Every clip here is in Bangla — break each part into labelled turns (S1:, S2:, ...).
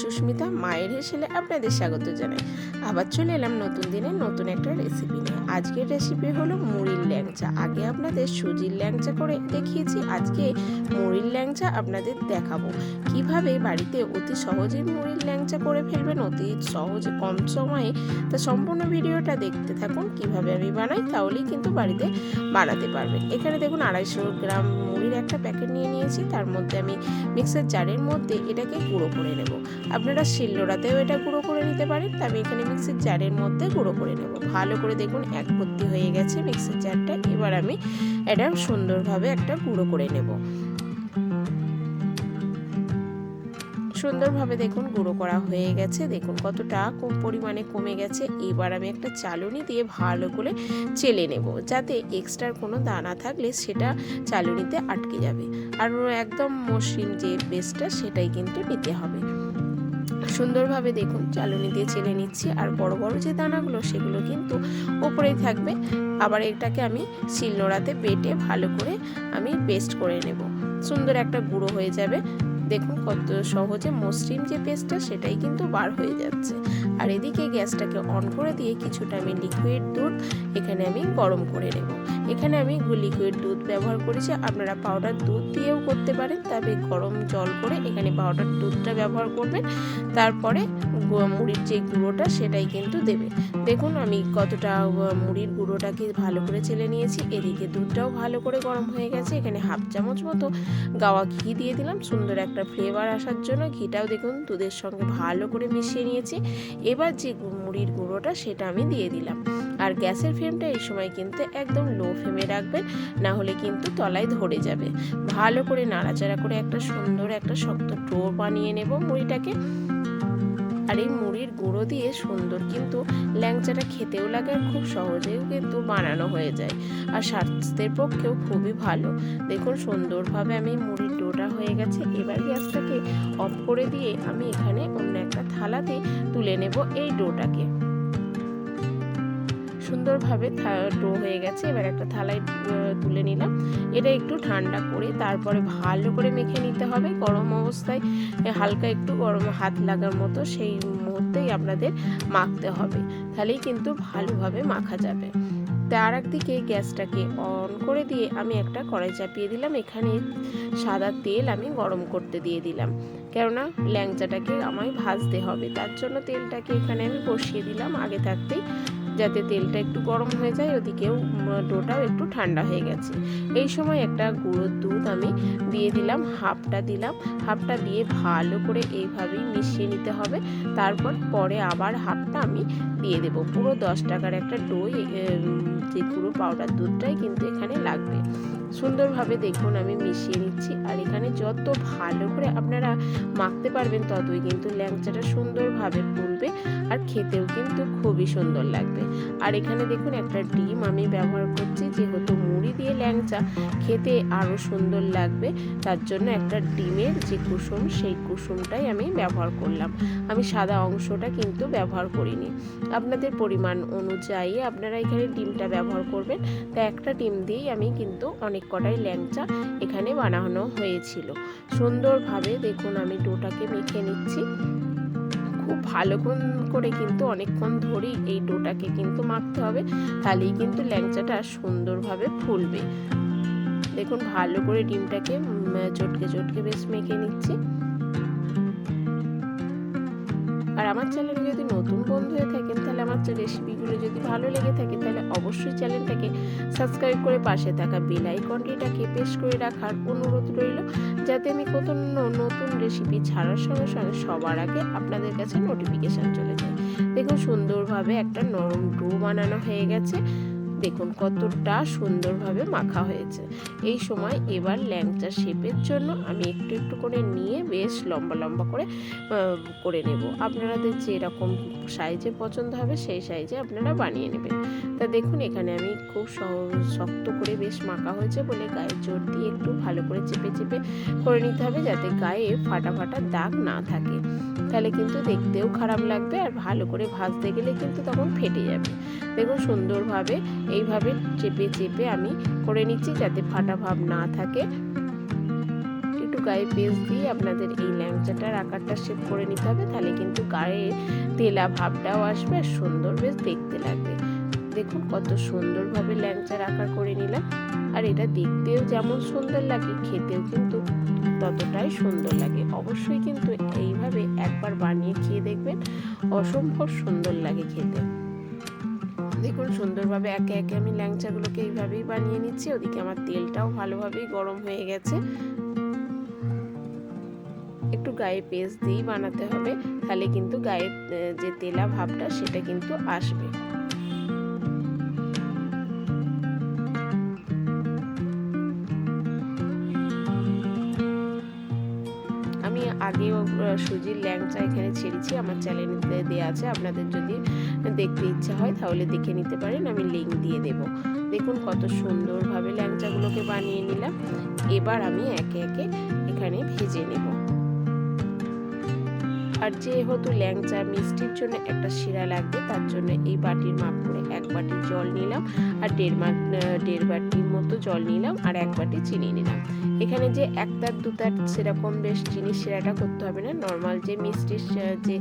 S1: সুস্মিতা মায়ের হেসেলে আপনাদের স্বাগত জানাই। আবার চলে এলাম নতুন দিনে নতুন একটা রেসিপি নিয়ে। আজকের রেসিপি হলো মুড়ির ল্যাংচা। আগে আপনাদের সুজির ল্যাংচা করে দেখিয়েছি, আজকে মুড়ির ল্যাংচা আপনাদের দেখাবো। কীভাবে বাড়িতে অতি সহজে মুড়ির ল্যাংচা করে ফেলবেন, অতি সহজে কম সময়ে তা সম্পূর্ণ ভিডিওটা দেখতে থাকুন। কীভাবে আমি বানাই তাহলেই কিন্তু বাড়িতে বানাতে পারবেন। এখানে দেখুন আড়াইশো গ্রাম মুড়ির একটা প্যাকেট নিয়ে নিয়েছি। তার মধ্যে আমি মিক্সার জারের মধ্যে এটাকে গুঁড়ো করে নেব। আপনারা শিলনোড়াতেও এটা গুঁড়ো করে নিতে পারেন। তা আমি এখানে মিক্সির জারের মধ্যে গুঁড়ো করে নেব। ভালো করে দেখুন, এক ভর্তি হয়ে গেছে মিক্সির জারটা। এবার আমি এটা সুন্দরভাবে একটা গুঁড়ো করে নেব। সুন্দরভাবে দেখুন, গুঁড়ো করা হয়ে গেছে। দেখুন কতটা কম পরিমাণে কমে গেছে। এবার আমি একটা চালুনি দিয়ে ভালো করে চেলে নেব, যাতে এক্সট্রার কোনো দানা থাকলে সেটা চালুনিতে আটকে যাবে। আর একদম মসৃণ যে পেস্টটা সেটাই কিন্তু নিতে হবে। সুন্দরভাবে দেখুন, চালুনি দিয়ে চেলে নিচ্ছি। আর বড় বড় যে দানাগুলো, সেগুলো কিন্তু ওপরেই থাকবে। আবার এটাকে আমি শিলনোড়াতে বেটে ভালো করে আমি পেস্ট করে নেব। সুন্দর একটা গুঁড়ো হয়ে যাবে। দেখুন কত সহজে মসৃণ যে পেস্টটা সেটাই কিন্তু বার হয়ে যাচ্ছে। আর এদিকে গ্যাসটাকে অন করে দিয়ে কিছুটা আমি লিকুইড দুধ এখানে আমি গরম করে নেব। এখানে আমি লিকুইড দুধ ব্যবহার করেছি। আপনারা পাউডার দুধ দিয়েও করতে পারেন। তবে গরম জল করে এখানে পাউডার দুধটা ব্যবহার করবেন। তারপরে মুড়ির যে গুঁড়োটা সেটাই কিন্তু দেবে। দেখুন আমি কতটা মুড়ির গুঁড়োটাকে ভালো করে ছেলে নিয়েছি। এদিকে দুধটাও ভালো করে গরম হয়ে গেছে। এখানে হাফ চামচ মতো গাওয়া ঘি দিয়ে দিলাম। সুন্দর একটা ফ্লেভার আসার জন্য ঘিটাও দেখুন দুধের সঙ্গে ভালো করে মিশিয়ে নিয়েছি। এবার যে মুড়ির গুঁড়োটা সেটা আমি দিয়ে দিলাম। আর গ্যাসের ফ্লেমটা এই সময় কিন্তু একদম লো ফ্লেমে রাখবেন, না হলে কিন্তু তলায় ধরে যাবে। ভালো করে নাড়াচাড়া করে একটা সুন্দর একটা শক্ত ডো বানিয়ে নেব মুড়িটাকে। আর এই মুড়ির গুঁড়ো দিয়ে সুন্দর, কিন্তু ল্যাংচাটা খেতেও লাগে আর খুব সহজেও কিন্তু বানানো হয়ে যায়। আর স্বাস্থ্যের পক্ষেও খুবই ভালো। দেখুন, সুন্দরভাবে আমি মুড়ির ডোটা হয়ে গেছে। এবার গ্যাসটাকে অফ করে দিয়ে আমি এখানে অন্য একটা থালাতে তুলে নেব এই ডোটাকে। সুন্দরভাবে ডো হয়ে গেছে। এবার একটা থালায় তুলে নিলাম। এটা একটু ঠান্ডা করে তারপরে ভালো করে মেখে নিতে হবে। গরম অবস্থায় হালকা একটু গরম হাত লাগার মতো সেই মুহূর্তেই আপনাদের মাখতে হবে। তাহলেই কিন্তু ভালোভাবে মাখা যাবে। তার একদিকে গ্যাসটাকে অন করে দিয়ে আমি একটা কড়াই চাপিয়ে দিলাম। এখানে সাদা তেল আমি গরম করতে দিয়ে দিলাম। কেননা ল্যাংচাটাকে আমায় ভাজতে হবে। তার জন্য তেলটাকে এখানে আমি বসিয়ে দিলাম। আগে থাকতেই যাতে তেলটা একটু গরম হয়ে যায়, ওদিকেও ডোটাও একটু ঠান্ডা হয়ে গেছে। এই সময় একটা গুঁড়োর দুধ আমি দিয়ে দিলাম, হাফটা দিলাম। হাফটা দিয়ে ভালো করে এইভাবেই মিশিয়ে নিতে হবে। তারপর পরে আবার হাফটা আমি দিয়ে দেবো। পুরো দশ টাকার একটা ডই যে পুরো পাউডার দুধটাই কিন্তু এখানে লাগবে। সুন্দরভাবে দেখুন, আমি মিশিয়ে নিচ্ছি। আর এখানে যত ভালো করে আপনারা মাখতে পারবেন, ততই কিন্তু ল্যাংচাটা সুন্দরভাবে ফুলবে আর খেতেও কিন্তু খুবই সুন্দর লাগবে। আর এখানে দেখুন, একটা ডিম আমি ব্যবহার করছি, যেহেতু মুড়ি দিয়ে ল্যাংচা, খেতে আরও সুন্দর লাগবে। তার জন্য একটা ডিমের যে কুসুম, সেই কুসুমটাই আমি ব্যবহার করলাম। আমি সাদা অংশটা কিন্তু ব্যবহার করিনি। আপনাদের পরিমাণ অনুযায়ী আপনারা এখানে ডিমটা ব্যবহার করবেন। তা একটা ডিম দিয়েই আমি কিন্তু অনেক কটাই ল্যাংচা এখানে বানানো হয়েছিল। সুন্দরভাবে দেখুন আমি ডোটাকে মেখে নিচ্ছি। খুব ভালো করে কিন্তু অনেকক্ষণ ধরেই এই ডোটাকে কিন্তু মাখতে হবে, তাহলেই কিন্তু ল্যাংচাটা সুন্দরভাবে ফুলবে। দেখুন ভালো করে ডিমটাকে চটকে চটকে বেশ মেখে নিচ্ছি। আর আমার চ্যানেলে নতুন বন্ধু হয়ে থাকেন, তাহলে আমার যে রেসিপিগুলো যদি ভালো লেগে থাকে, তাহলে অবশ্যই চ্যানেলটাকে সাবস্ক্রাইব করে পাশে থাকা বেল আইকনটিটাকে প্রেস করে রাখার অনুরোধ রইল, যাতে আমি কত নতুন রেসিপি ছাড়ার সঙ্গে সঙ্গে সবার আগে আপনাদের কাছে নোটিফিকেশান চলে যায়। দেখুন, সুন্দরভাবে একটা নরম ডো বানানো হয়ে গেছে। দেখুন কতটা সুন্দরভাবে মাখা হয়েছে। এই সময় এবার ল্যাংচা শেপের জন্য আমি একটু একটু করে নিয়ে বেশ লম্বা লম্বা করে করে নেব। আপনাদের যেরকম সাইজে পছন্দ হবে সেই সাইজে আপনারা বানিয়ে নেবেন। তা দেখুন এখানে আমি খুব শক্ত করে বেশ মাখা হয়েছে বলে গায়ে জোর দিয়ে একটু ভালো করে চেপে চেপে করে নিতে হবে যাতে গায়ে ফাটা ফাটা দাগ না থাকে। তাহলে কিন্তু দেখতেও খারাপ লাগবে আর ভালো করে ভাজতে গেলে কিন্তু তখন ফেটে যাবে। দেখুন সুন্দরভাবে এইভাবে চেপে চেপে আমি করে নিচ্ছি যাতে ফাটা ভাব না থাকে। একটু গায়ে পেস্ট দিয়ে আপনাদের এই ল্যাংচাটার আকারটা শেপ করে নিতে হবে, তাহলে কিন্তু গায়ে তেলা ভাবটাও আসবে আর সুন্দর বেশ দেখতে লাগবে। দেখুন কত সুন্দরভাবে ল্যাংচার আকার করে নিলাম। আর এটা দেখতেও যেমন সুন্দর লাগে, খেতেও কিন্তু ততটাই সুন্দর লাগে। অবশ্যই কিন্তু এইভাবে একবার বানিয়ে খেয়ে দেখবেন, অসম্ভব সুন্দর লাগে খেতে। দেখুন, সুন্দরভাবে একে একে আমি ল্যাংচাগুলোকে এইভাবেই বানিয়ে নিচ্ছি। ওদিকে আমার তেলটাও ভালোভাবেই গরম হয়ে গেছে। একটু গায়ে পেস্ট দিয়েই বানাতে হবে, তাহলে কিন্তু গায়ের যে তেলা ভাবটা সেটা কিন্তু আসবে। আগেও সুজির ল্যাংচা এখানে ছেড়েছি, আমার চ্যানেলে দেওয়া আছে, আপনাদের যদি দেখতে ইচ্ছা হয় তাহলে দেখে নিতে পারেন, আমি লিঙ্ক দিয়ে দেব। দেখুন কত সুন্দরভাবে ল্যাংচাগুলোকে বানিয়ে নিলাম, এবার আমি একে একে এখানে ভেজে নেব। আর যেহেতু ল্যাংচা মিষ্টির জন্য একটা শিরা লাগবে, তার জন্য এই বাটির মাপ করে এক বাটি জল নিলাম, আর দেড় বাটির মতো জল নিলাম আর এক বাটি চিনি নিলাম। এখানে যে এক তার দু তার সেরকম বেশ চিনি শিরাটা করতে হবে না। নর্মাল যে মিষ্টির যে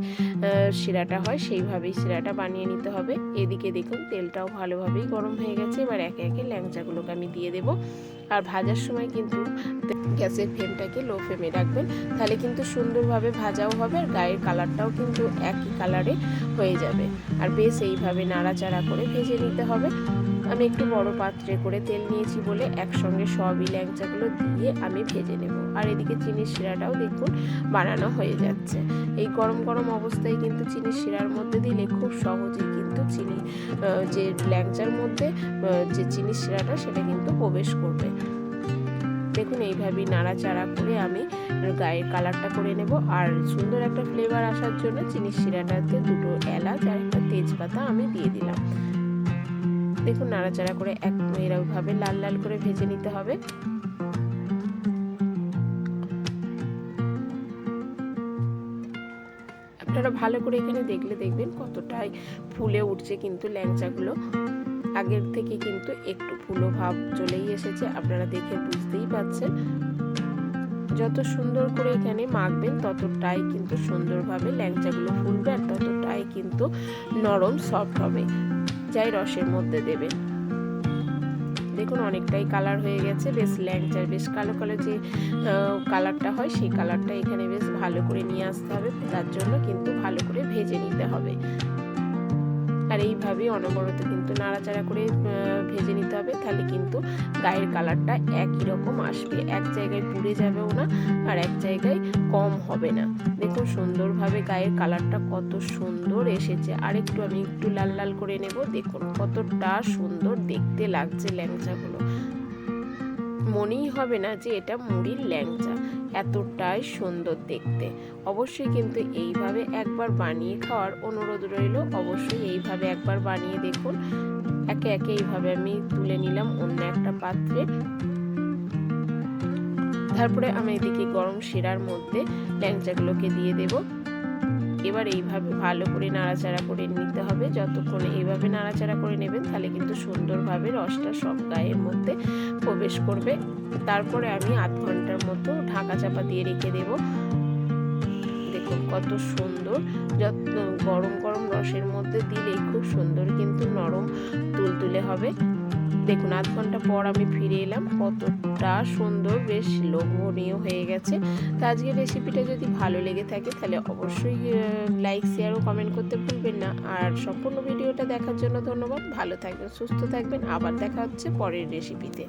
S1: শিরাটা হয় সেইভাবেই শিরাটা বানিয়ে নিতে হবে। এদিকে দেখুন তেলটাও ভালোভাবেই গরম হয়ে গেছে। এবার একে একে ল্যাংচাগুলোকে আমি দিয়ে দেব। আর ভাজার সময় কিন্তু গ্যাসের ফ্লেমটাকে লো ফ্লেমে রাখবেন। তাহলে কিন্তু সুন্দরভাবে ভাজাও হবে আর গায়ের কালারটাও কিন্তু একই কালারে হয়ে যাবে। আর বেশ এইভাবে নাড়াচাড়া করে ভেজে নিতে হবে। আমি একটু বড় পাত্রে করে তেল নিয়েছি বলে একসঙ্গে সবই ল্যাংচাগুলো দিয়ে আমি ভেজে নেব। আর এদিকে চিনির শিরাটাও দেখুন বানানো হয়ে যাচ্ছে। এই গরম গরম অবস্থায় কিন্তু চিনির শিরার মধ্যে দিলে খুব সহজেই কিন্তু চিনি যে ল্যাংচার মধ্যে যে চিনির শিরাটা সেটা কিন্তু প্রবেশ করবে। দেখুন এইভাবেই নাড়াচাড়া করে আমি গায়ের কালারটা করে নেব। আর সুন্দর একটা ফ্লেভার আসার জন্য চিনির শিরাটাতে দুটো এলাচ আর একটা তেজপাতা আমি দিয়ে দিলাম। দেখুন নাড়াচাড়া করে এক এরকমভাবে লাল লাল করে ভেজে নিতে হবে। আপনারা ভালো করে এখানে দেখলে দেখবেন কতটাই ফুলে উঠছে কিন্তু ল্যাংচাগুলো। আগের থেকে কিন্তু একটু ফুলো ভাব চলেই এসেছে, আপনারা দেখে বুঝতেই পাচ্ছেন। যত সুন্দর করে এখানে মাখবেন, ততটাই কিন্তু সুন্দরভাবে ল্যাংচাগুলো ফুলবে আর ততটাই কিন্তু নরম, সফট হবে। যাই রসের মধ্যে দেবে। দেখুন, অনেকটাই কালার হয়ে গেছে। বেশ ল্যাংচার, বেশ কালো কালো যে কালারটা হয়, সেই কালারটা এখানে বেশ ভালো করে নিয়ে আসতে হবে। তার জন্য কিন্তু ভালো করে ভেজে নিতে হবে। আর এইভাবেই অনবরত কিন্তু নাড়াচাড়া করে ভেজে নিতে হবে। তাহলে কিন্তু গায়ের কালারটা একই রকম আসবে। এক জায়গায় পুড়ে যাবেও না আর এক জায়গায় কম হবে না। দেখুন সুন্দরভাবে গায়ের কালারটা কত সুন্দর এসেছে। আর একটু আমি একটু লাল লাল করে নেব। দেখুন কতটা সুন্দর দেখতে লাগছে ল্যাংচাগুলো। মনেই হবে না যে এটা মুড়ির ল্যাংচা। এতটাই সুন্দর দেখতে। অবশ্যই কিন্তু এইভাবে একবার বানিয়ে খাওয়ার অনুরোধ রইল। অবশ্যই এইভাবে একবার বানিয়ে দেখুন। একে একে এইভাবে আমি তুলে নিলাম অন্য একটা পাত্রে। তারপরে আমি এদিকে গরম শিরার মধ্যে ল্যাংচাগুলোকে দিয়ে দেবো। এবার এইভাবে ভালো করে নাড়াচাড়া করে নিতে হবে। যতক্ষণ এইভাবে নাড়াচাড়া করে নেবেন, তাহলে কিন্তু সুন্দরভাবে রসটা সব গায়ের মধ্যে প্রবেশ করবে। তারপরে আমি আধ ঘণ্টার মতো ঢাকা চাপা দিয়ে রেখে দেব। দেখুন কত সুন্দর। যত গরম গরম রসের মধ্যে দিলেই খুব সুন্দর কিন্তু নরম তুলতুলে হবে। দেখুন, আধ ঘণ্টা পর আমি ফিরে এলাম। কতটা সুন্দর, বেশ লোভনীয় হয়ে গেছে। তো আজকে রেসিপিটা যদি ভালো লেগে থাকে, তাহলে অবশ্যই লাইক শেয়ার ও কমেন্ট করতে ভুলবেন না। আর সম্পূর্ণ ভিডিওটা দেখার জন্য ধন্যবাদ। ভালো থাকবেন, সুস্থ থাকবেন। আবার দেখা হচ্ছে পরের রেসিপিতে